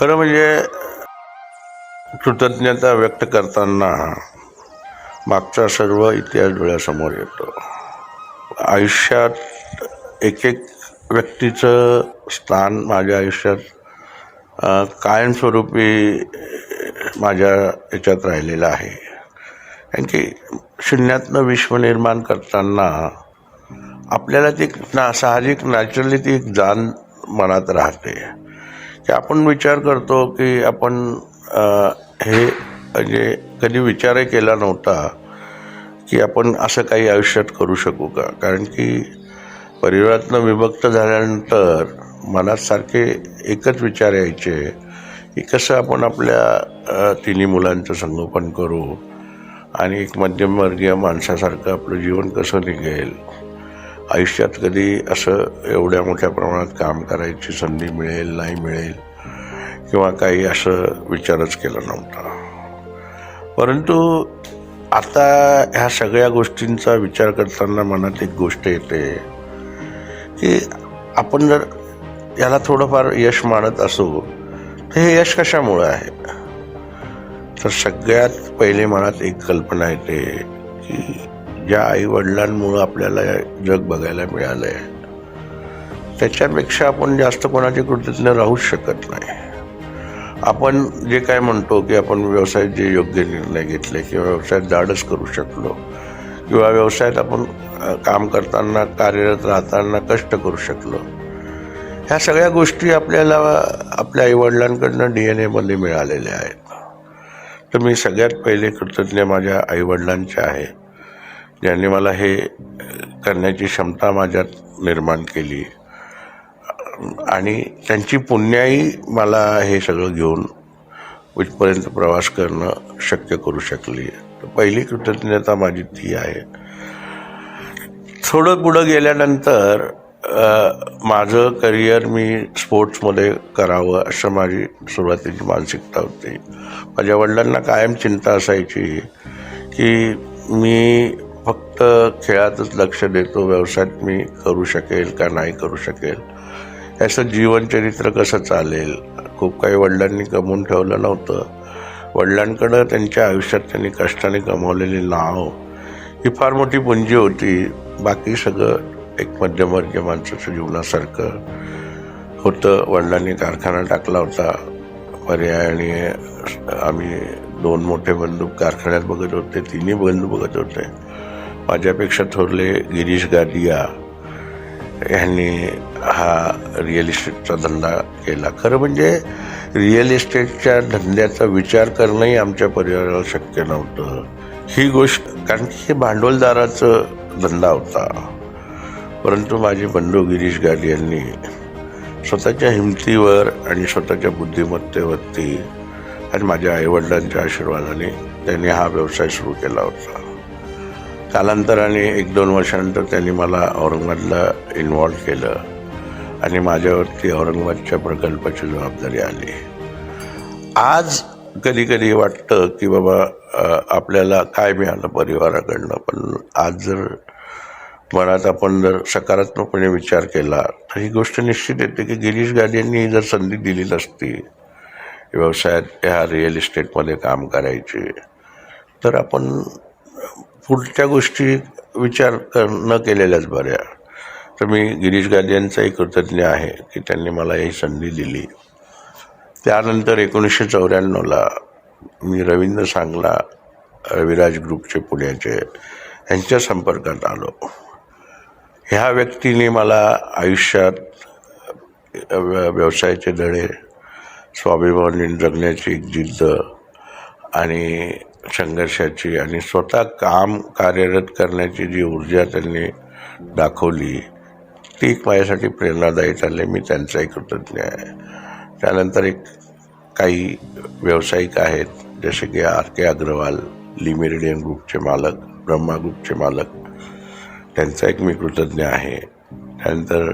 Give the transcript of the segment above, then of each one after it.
खरं म्हणजे कृतज्ञता व्यक्त करताना मागचा सर्व इतिहास डोळ्यासमोर येतो. आयुष्यात एक एक व्यक्तीचं स्थान माझ्या आयुष्यात कायमस्वरूपी माझ्या याच्यात राहिलेलं आहे. कारण की शून्यातनं विश्व निर्माण करताना आपल्याला ती ना साहजिक नॅचरली ती एक जाण मनात राहते. की आपण विचार करतो की आपण हे म्हणजे कधी विचारही केला नव्हता की आपण असं काही आयुष्यात करू शकू का? कारण की परिवारातनं विभक्त झाल्यानंतर मनात सारखे एकच विचार यायचे की कसं आपण आपल्या तिन्ही मुलांचं संगोपन करू आणि एक मध्यमवर्गीय माणसासारखं आपलं जीवन कसं निघेल? आयुष्यात कधी असं एवढ्या मोठ्या प्रमाणात काम करायची संधी मिळेल नाही मिळेल? किंवा काही असं विचारच केला नव्हता. परंतु आता ह्या सगळ्या गोष्टींचा विचार करताना मनात एक गोष्ट येते की आपण जर याला थोडंफार यश मानत असू तर हे यश कशामुळं आहे? तर सगळ्यात पहिले मनात एक कल्पना येते की ज्या आईवडिलांमुळं आपल्याला जग बघायला मिळालं आहे त्याच्यापेक्षा आपण जास्त कोणाच्या कृतीतनं राहूच शकत नाही. आपण जे काय म्हणतो की आपण व्यवसायात जे योग्य निर्णय घेतले किंवा व्यवसायात धाडस करू शकलो किंवा व्यवसायात आपण काम करताना कार्यरत राहताना कष्ट करू शकलो ह्या सगळ्या गोष्टी आपल्याला आपल्या आईवडिलांकडनं डी एन एमध्ये मिळालेल्या आहेत. तर मी सगळ्यात पहिले कृतज्ञ माझ्या आईवडिलांचे आहे ज्यांनी मला हे करण्याची क्षमता माझ्यात निर्माण केली. आणि त्यांची पुण्याई मला हे सगळं घेऊन इथपर्यंत प्रवास करणं शक्य करू शकली. तर पहिली कृतज्ञता माझी ती आहे. थोडं पुढं गेल्यानंतर माझं करिअर मी स्पोर्ट्समध्ये करावं असं माझी सुरुवातीची मानसिकता होती. माझ्या वडिलांना कायम चिंता असायची की मी फक्त खेळातच लक्ष देतो व्यवसायात मी करू शकेल का नाही करू शकेल. याचं जीवनचरित्र कसं चालेल? खूप काही वडिलांनी कमवून ठेवलं नव्हतं. वडिलांकडं त्यांच्या आयुष्यात त्यांनी कष्टाने कमवलेली नाव. ही फार मोठी पुंजी होती. बाकी सगळं एक मध्यमवर्गीय माणसाचं जीवनासारखं होतं. वडिलांनी कारखाना टाकला होता. पर्यायाने आम्ही दोन मोठे बंधू कारखान्यात बघत होते. तिन्ही बंधू बघत होते. माझ्यापेक्षा थोरले गिरीश गादिया ह्यांनी हा रिअल इस्टेटचा धंदा केला. खरं म्हणजे रिअल इस्टेटच्या धंद्याचा विचार करणंही आमच्या परिवाराला शक्य नव्हतं. ही गोष्ट कारण की हे भांडवलदाराचं धंदा होता. परंतु माझे बंधू गिरीश गाड यांनी स्वतःच्या हिमतीवर आणि स्वतःच्या बुद्धिमत्तेवरती आणि माझ्या आईवडिलांच्या आशीर्वादाने त्यांनी हा व्यवसाय सुरू केला होता. कालांतराने एक दोन वर्षानंतर त्यांनी मला औरंगाबादला इन्व्हॉल्व केलं आणि माझ्यावरती औरंगाबादच्या प्रकल्पाची जबाबदारी आली. आज कधी कधी वाटतं की बाबा आपल्याला काय मिळालं परिवाराकडनं पण आज जर मनात आपण जर सकारात्मकपणे विचार केला तर ही गोष्ट निश्चित येते की गिरीश गाडींनी जर संधी दिली नसती व्यवसायात ह्या रिअल इस्टेटमध्ये काम करायची तर आपण पुढच्या गोष्टी विचार कर न केलेल्याच बऱ्या. तर मी गिरीश गांधी यांचाही कृतज्ञ आहे की त्यांनी मला ही संधी दिली. त्यानंतर एकोणीसशे चौऱ्याण्णवला मी रवींद्र सांगला रविराज ग्रुपचे पुण्याचे यांच्या संपर्कात आलो. ह्या व्यक्तीने मला आयुष्यात व्य- व्यवसायाचे धडे स्वाभिमानी जगण्याची जिद्द आणि संघर्षाची आणि स्वतः काम कार्यरत करण्याची जी ऊर्जा त्यांनी दाखवली ती एक माझ्यासाठी प्रेरणादायी ठरली मी त्यांचाही कृतज्ञ आहे. त्यानंतर एक काही व्यावसायिक आहेत जसे की आर के अग्रवाल लिमिरेडियन ग्रुपचे मालक ब्रह्मा ग्रुपचे मालक. त्यांचा एक मी कृतज्ञ आहे. त्यानंतर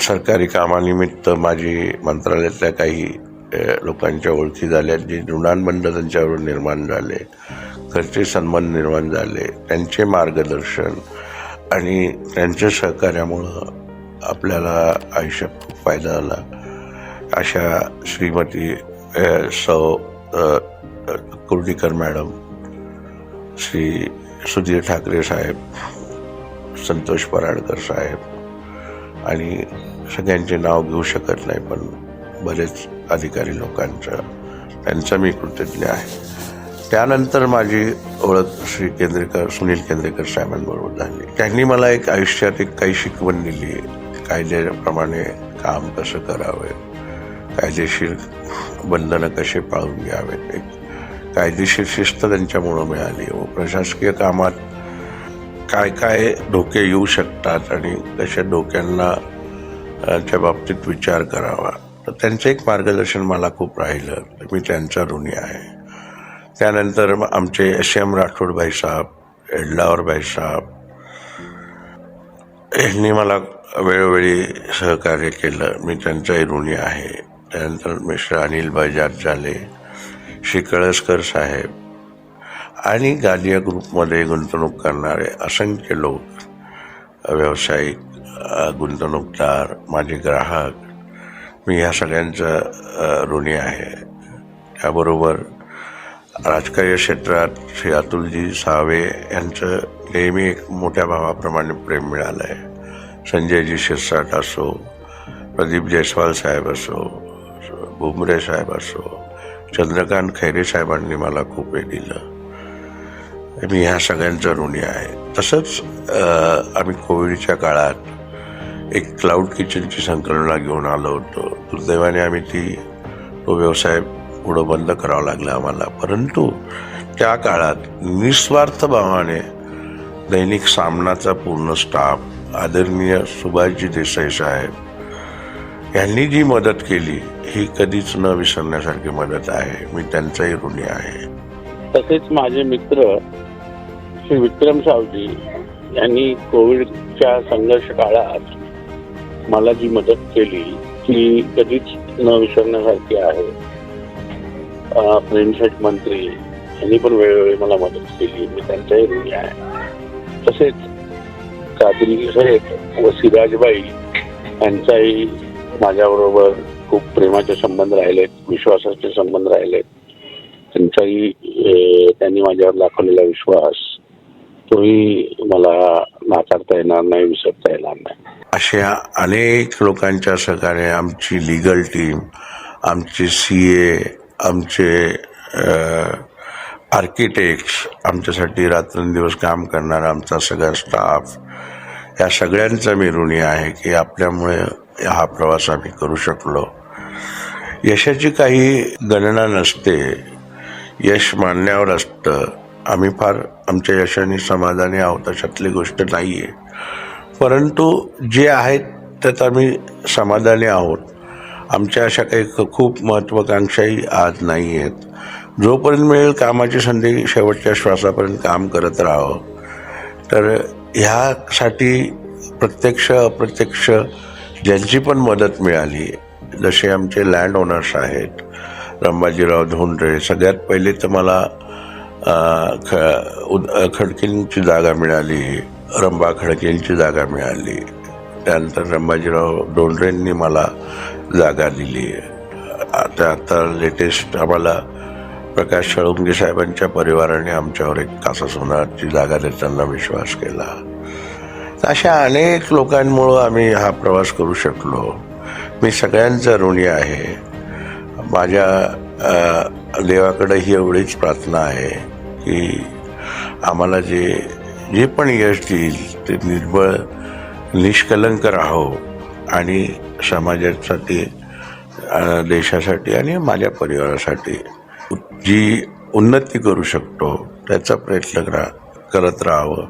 सरकारी कामानिमित्त माझी मंत्रालयातल्या काही लोकांच्या ओळखी झाल्या जे ऋणांबंध त्यांच्यावर निर्माण झाले घरचे सन्मान निर्माण झाले त्यांचे मार्गदर्शन आणि त्यांच्या सहकार्यामुळं आपल्याला आयुष्यात खूप फायदा झाला. अशा श्रीमती सौ कुर्डीकर मॅडम श्री सुधीर ठाकरे साहेब संतोष पराडकर साहेब आणि सगळ्यांचे नाव घेऊ शकत नाही पण बरेच अधिकारी लोकांचं त्यांचा मी कृतज्ञ आहे. त्यानंतर माझी ओळख श्री केंद्रेकर सुनील केंद्रेकर साहेबांबरोबर झाली. त्यांनी मला एक आयुष्यात एक काही शिकवण दिली. कायद्याप्रमाणे काम कसं करावे? कायदेशीर बंधनं कसे पाळून घ्यावेत? एक कायदेशीर शिस्त त्यांच्यामुळं मिळाली. व प्रशासकीय कामात काय काय धोके येऊ शकतात आणि कशा धोक्यांना च्या बाबतीत विचार करावा? तर त्यांचं एक मार्गदर्शन मला खूप राहिलं. मी त्यांचा ऋणी आहे. त्यानंतर मग आमचे एस एम राठोड भाईसाहेब एडलावर भाईसाहेब यांनी मला वेळोवेळी सहकार्य केलं. मी त्यांचाही ऋणी आहे. त्यानंतर मिश्र अनिल बजाज झाले श्री कळसकर साहेब आणि गालिया ग्रुपमध्ये गुंतवणूक करणारे असंख्य लोक व्यावसायिक गुंतवणूकदार माझे ग्राहक मी ह्या सगळ्यांचं ऋणी आहे. त्याबरोबर राजकीय क्षेत्रात श्री अतुलजी सावे यांचं नेहमी एक मोठ्या भावाप्रमाणे प्रेम मिळालं आहे संजयजी शिरसाट असो प्रदीप जयस्वाल साहेब असो भुमरे साहेब असो चंद्रकांत खैरे साहेबांनी मला खूप हे दिलं. मी ह्या सगळ्यांचं ऋणी आहे. तसंच आम्ही कोविडच्या काळात एक क्लाउड किचनची संकल्पना घेऊन आलो होतो. दुर्दैवाने आम्ही ती तो व्यवसाय पुढं बंद करावा लागला आम्हाला. परंतु त्या काळात निस्वार्थ भावाने दैनिक सामनाचा पूर्ण स्टाफ आदरणीय सुभाषजी देसाई साहेब यांनी जी मदत केली ही कधीच न विसरण्यासारखी मदत आहे. मी त्यांचाही ऋणी आहे. तसेच माझे मित्र श्री विक्रम सावजी यांनी कोविडच्या संघर्ष काळात मला जी मदत केली ती कधीच न विसरण्यासारखी आहे. प्रेमसेट मंत्री यांनी पण वेळोवेळी मला मदत केली. मी त्यांच्याही ऋणी आहे. तसेच कादरी शेठ व सिराजबाई यांचाही माझ्याबरोबर खूप प्रेमाचे संबंध राहिलेत विश्वासाचे संबंध राहिलेत. त्यांचाही त्यांनी माझ्यावर दाखवलेला विश्वास तोही मला नाकारता येणार नाही विसरता येणार नाही. अशा अनेक लोकांच्या सहकार्य आमची लिगल टीम आमचे सी ए आमचे आर्किटेक्ट्स आमच्यासाठी रात्रंदिवस काम करणारा आमचा सगळा स्टाफ या सगळ्यांचा मी ऋणी आहे की आपल्यामुळे हा प्रवास आम्ही करू शकलो. यशाची काही गणना नसते यश मानण्यावर असतं. आम्ही फार आमच्या यशाने समाधानी आहोत अशातली गोष्ट नाही आहे परंतु जे आहेत त्यात आम्ही समाधानी आहोत. आमच्या अशा काही खूप महत्त्वाकांक्षाही आज नाही आहेत जोपर्यंत मिळेल कामाची संधी शेवटच्या श्वासापर्यंत काम करत राहावं. तर ह्यासाठी प्रत्यक्ष अप्रत्यक्ष ज्यांची पण मदत मिळाली जसे आमचे लँड ओनर्स आहेत रंबाजीराव धोंडरे सगळ्यात पहिले तर मला ख उद- जागा मिळाली रंबा खडकेंची जागा मिळाली. त्यानंतर रंबाजीराव डोंडरेंनी मला जागा दिली. आता आता लेटेस्ट आम्हाला प्रकाश शळुंगे साहेबांच्या परिवाराने आमच्यावर एक कासा सोनाची जागा देताना विश्वास केला. अशा अनेक लोकांमुळं आम्ही हा प्रवास करू शकलो. मी सगळ्यांचा ऋणी आहे. माझ्या देवाकडे ही एवढीच प्रार्थना आहे. की आम्हाला जे जे पण यश देईल ते निर्बळ निष्कलंक राहो आणि समाजासाठी देशासाठी आणि माझ्या परिवारासाठी. जी उन्नती करू शकतो त्याचा प्रयत्न करा करत राहावं.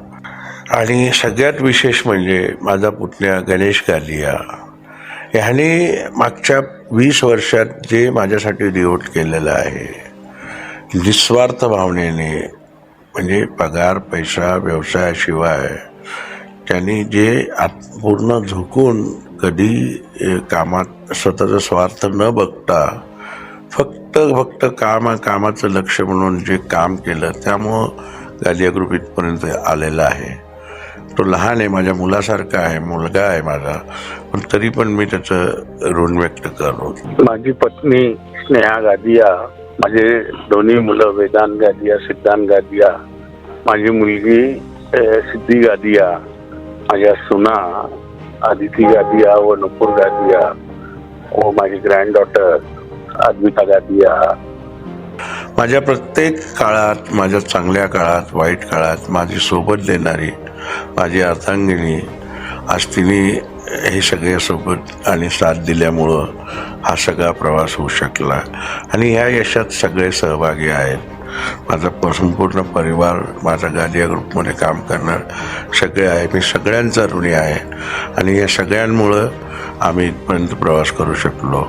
आणि सगळ्यात विशेष म्हणजे माझा पुतण्या गणेश गालिया. ह्याने मागच्या वीस वर्षात जे माझ्यासाठी डिवोट केलेलं आहे निस्वार्थ भावनेने म्हणजे पगार पैसा व्यवसायाशिवाय त्यांनी जे आत पूर्ण झुकून कधी कामात स्वतःचा स्वार्थ न बघता फक्त फक्त काम कामाचं लक्ष म्हणून जे काम केलं त्यामुळं गालिया ग्रुप इथपर्यंत आलेला आहे. तो लहान आहे माझ्या मुलासारखा आहे मुलगा आहे माझा पण तरी पण मी त्याचं ऋण व्यक्त करतो. माझी पत्नी स्नेहा गादिया माझे दोन्ही मुलं वेदांत गादिया सिद्धांत गादिया माझी मुलगी सिद्धी गादिया माझ्या सुना आदिती गादिया व नुपूर गादिया व माझी ग्रँड डॉटर अद्विता गादिया. माझ्या प्रत्येक काळात माझ्या चांगल्या काळात वाईट काळात माझी सोबत देणारी माझी अर्थांगिनी आज तिने हे सगळे सोबत आणि साथ दिल्यामुळं हा सगळा प्रवास होऊ शकला. आणि ह्या यशात सगळे सहभागी आहेत. माझा पूर्ण संपूर्ण परिवार माझा गादिया ग्रुपमध्ये काम करणार. सगळे आहे. मी सगळ्यांचा ऋणी आहे. आणि या सगळ्यांमुळं आम्ही इथपर्यंत प्रवास करू शकलो.